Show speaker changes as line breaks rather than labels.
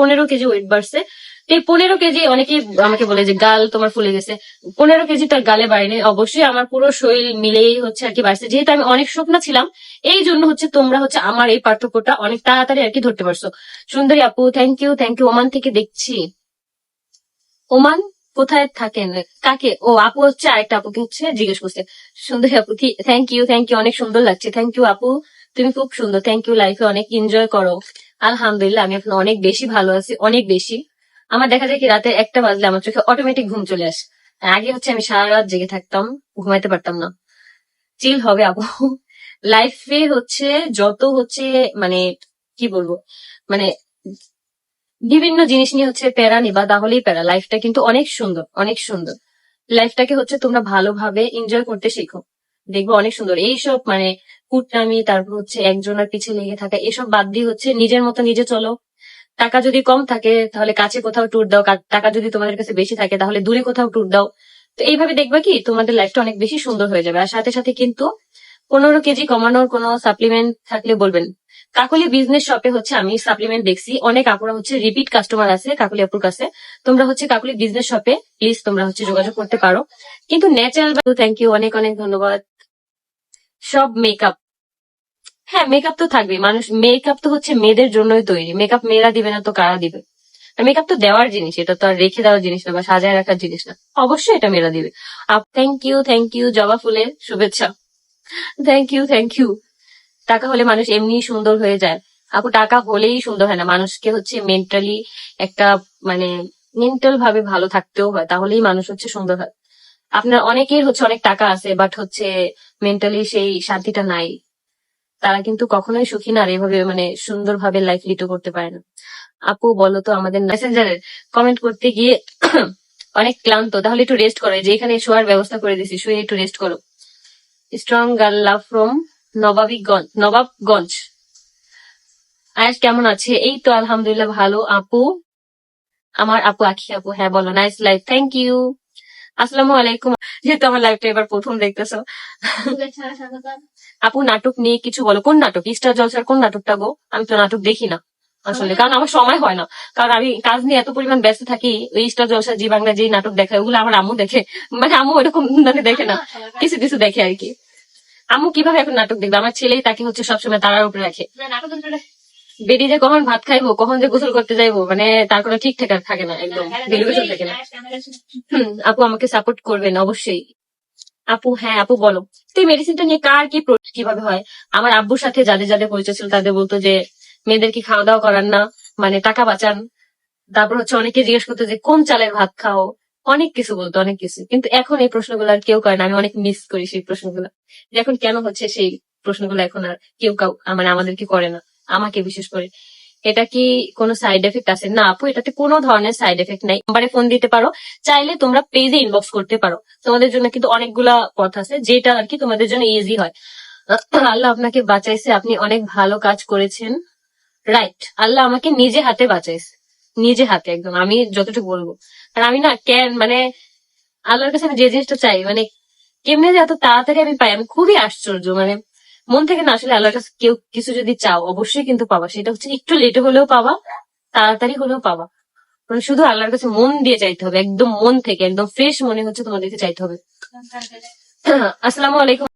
পনেরো KG wait বাড়ছে। এই পনেরো কেজি অনেকে আমাকে বলে যে, গাল তোমার ফুলে গেছে। পনেরো কেজি তার গালে বাড়েনি। অবশ্যই আমার পুরো শরীর মিলেই হচ্ছে আর কি বাড়ছে। যেহেতু আমি অনেক শুকনা ছিলাম, এই জন্য হচ্ছে তোমরা হচ্ছে আমার এই পার্থক্যটা অনেক তাড়াতাড়ি আর কি ধরতে পারছ। সুন্দরী আপু thank you thank you Oman থেকে দেখছি। ওমান কোথায় থাকেন? কাকে? ও, আপু হচ্ছে আরেকটা আপুকে হচ্ছে জিজ্ঞেস করছে। সুন্দরী আপু থ্যাংক ইউ থ্যাংক ইউ অনেক সুন্দর লাগছে। থ্যাংক ইউ আপু। তুমি খুব সুন্দর থ্যাংক ইউ লাইফে অনেক এনজয় করো। আলহামদুলিল্লাহ, আমি এখন অনেক বেশি ভালো আছি, অনেক বেশি। আমার দেখা যায় কি, রাতে একটা বাজলে আমার চোখে অটোমেটিক ঘুম চলে আসে। আগে হচ্ছে আমি সারা রাত জেগে থাকতাম, ঘুমাইতে পারতাম না। চিল হবে আপু। লাইফে হচ্ছে যত হচ্ছে মানে কি বলব মানে বিভিন্ন জিনিস নিয়ে হচ্ছে প্যারা নিবা, তাহলেই প্যারা। লাইফটা কিন্তু অনেক সুন্দর অনেক সুন্দর। লাইফটাকে হচ্ছে তোমরা ভালোভাবে এনজয় করতে শেখো। দেখব অনেক সুন্দর। এইসব মানে কুটনামি, তারপর হচ্ছে একজনের পিছে লেগে থাকা, এসব বাদ দিয়ে হচ্ছে নিজের মতো নিজে চলো। টাকা যদি কম থাকে, তাহলে কাছে কোথাও ট্যুর দাও। টাকা যদি তোমাদের কাছে বেশি থাকে, তাহলে দূরে কোথাও ট্যুর দাও। তো এইভাবে দেখবা কি, তোমাদের লাইফটা অনেক বেশি সুন্দর হয়ে যাবে। আর সাথে সাথে কিন্তু পনেরো কেজি কমানোর কোনো সাপ্লিমেন্ট থাকলে বলবেন। কাকলি বিজনেস শপে হচ্ছে আমি সাপ্লিমেন্ট দেখছি। অনেক আপুরা হচ্ছে রিপিট কাস্টমার আছে, কাকলি আপুর কাছে। তোমরা হচ্ছে কাকলি বিজনেস শপে প্লিজ তোমরা হচ্ছে যোগাযোগ করতে পারো। কিন্তু ন্যাচারাল থ্যাংক ইউ অনেক অনেক ধন্যবাদ। সব মেকআপ হ্যাঁ মেকআপ তো থাকবে মানুষ মেকআপ তো হচ্ছে মেয়েদের জন্যই তৈরি। মেকআপ মেয়েরা দিবে না তো কারা দিবে? মেকআপ তো দেওয়ার জিনিস, এটা তো আর রেখে দেওয়ার জিনিস না বা সাজায় রাখার জিনিস না। অবশ্যই এটা মেয়েরা দিবে। আপ থ্যাংক ইউ থ্যাংক ইউ জবা ফুলের শুভেচ্ছা। থ্যাংক ইউ থ্যাংক ইউ টাকা হলে মানুষ এমনি সুন্দর হয়ে যায়। আপু, টাকা হলেই সুন্দর হয় না। মানুষকে হচ্ছে মেন্টালি একটা মানে মেন্টাল ভাবে ভালো থাকতেও হয়। তাহলেই মানুষ হচ্ছে সুন্দর হয়। আপনার অনেকের হচ্ছে অনেক টাকা আছে বাট হচ্ছে মেন্টালি সেই শান্তিটা নাই। তারা কিন্তু কখনোই সুখী না আর এভাবে মানে সুন্দরভাবে লাইফ লিড করতে পারে না। আপু, বলো তো আমাদের মেসেঞ্জারের কমেন্ট করতে গিয়ে অনেক ক্লান্ত। তাহলে একটু রেস্ট করো যে এখানে শোয়ার ব্যবস্থা করে দিছি শুয়ে একটু রেস্ট করো। Strong girl love from Nababiganj Nababganj Ayas, কেমন আছে? এই তো আলহামদুলিল্লাহ ভালো। আপু? আমার আপু, আখি আপু হ্যাঁ বলো নাইস লাইফ থ্যাংক ইউ আসসালামু আলাইকুম। যেহেতু আমার লাইফটা এবার প্রথম দেখতেছো। আপু, নাটক নিয়ে কিছু বলো। কোন নাটক? স্টার জলসার কোন নাটকটা গো? আমি তো নাটক দেখি না, আসলে। কারণ আমার সময় হয় না। কারণ আমি কাজ নিয়ে এত পরিমাণ ব্যস্ত থাকি, ওই স্টার জলসা জি বাংলা যে নাটক দেখে ওগুলো আমার আম্মু দেখে। মানে আম্মু ওরকম মানে দেখে না। কিছু কিছু দেখে আর কি। আম্মু কীভাবে এখন নাটক দেখবে? আমার ছেলেই তাকে হচ্ছে সবসময় তারার উপরে রাখে। বেরিয়ে যে কখন ভাত খাইবো, কখন যে গোসল করতে যাইবো মানে তার কোনো ঠিক ঠাক থাকে না, একদম। ভেরিফিকেশন থাকে না। আপু আমাকে সাপোর্ট করবেন, অবশ্যই। আপু হ্যাঁ আপু বলো। তো এই মেডিসিনটা নিয়ে কার কি কীভাবে হয়? আমার আব্বুর সাথে যাদের যাদের পরিচয় ছিল, তাদের বলতো যে, মেয়েদের কি খাওয়া দাওয়া করান না? মানে টাকা বাঁচান। তারপর হচ্ছে অনেকে জিজ্ঞেস করতো যে, কোন চালের ভাত খাও? অনেক কিছু বলতো, অনেক কিছু। কিন্তু এখন এই প্রশ্নগুলো আর কেউ করে না। আমি অনেক মিস করি সেই প্রশ্নগুলো। যে এখন কেন হচ্ছে সেই প্রশ্নগুলো এখন আর কেউ কাউ মানে আমাদেরকে করে না। আমাকে বিশেষ করে। এটা কি কোনো সাইড এফেক্ট আছে? না, আপু, এটাতে কোনো ধরনের সাইড এফেক্ট নাই। নাম্বারে ফোন দিতে পারো। চাইলে তোমরা পেজে ইনবক্স করতে পারো। তোমাদের জন্য কিন্তু অনেকগুলা পথ আছে, যেটা আর কি তোমাদের জন্য ইজি হয়। আল্লাহ আপনাকে বাঁচাইছে, আপনি অনেক ভালো কাজ করেছেন। রাইট আল্লাহ আমাকে নিজে হাতে বাঁচাইছে। নিজে হাতে একদম, আমি যতটুকু বলব। আর আমি না কেন মানে আল্লাহর কাছে আমি যে জিনিসটা চাই মানে কেমনে যে এত তাড়াতাড়ি আমি পাই, আমি খুবই আশ্চর্য মানে মন থেকে না আসলে আল্লাহর কাছে কেউ কিছু যদি চাও, অবশ্যই কিন্তু পাবা। সেটা হচ্ছে একটু লেট হলেও পাবা, তাড়াতাড়ি হলেও পাবা। মানে শুধু আল্লাহর কাছে মন দিয়ে চাইতে হবে, একদম মন থেকে, একদম ফ্রেশ মনে হচ্ছে তোমাদেরকে চাইতে হবে। আসসালামু আলাইকুম।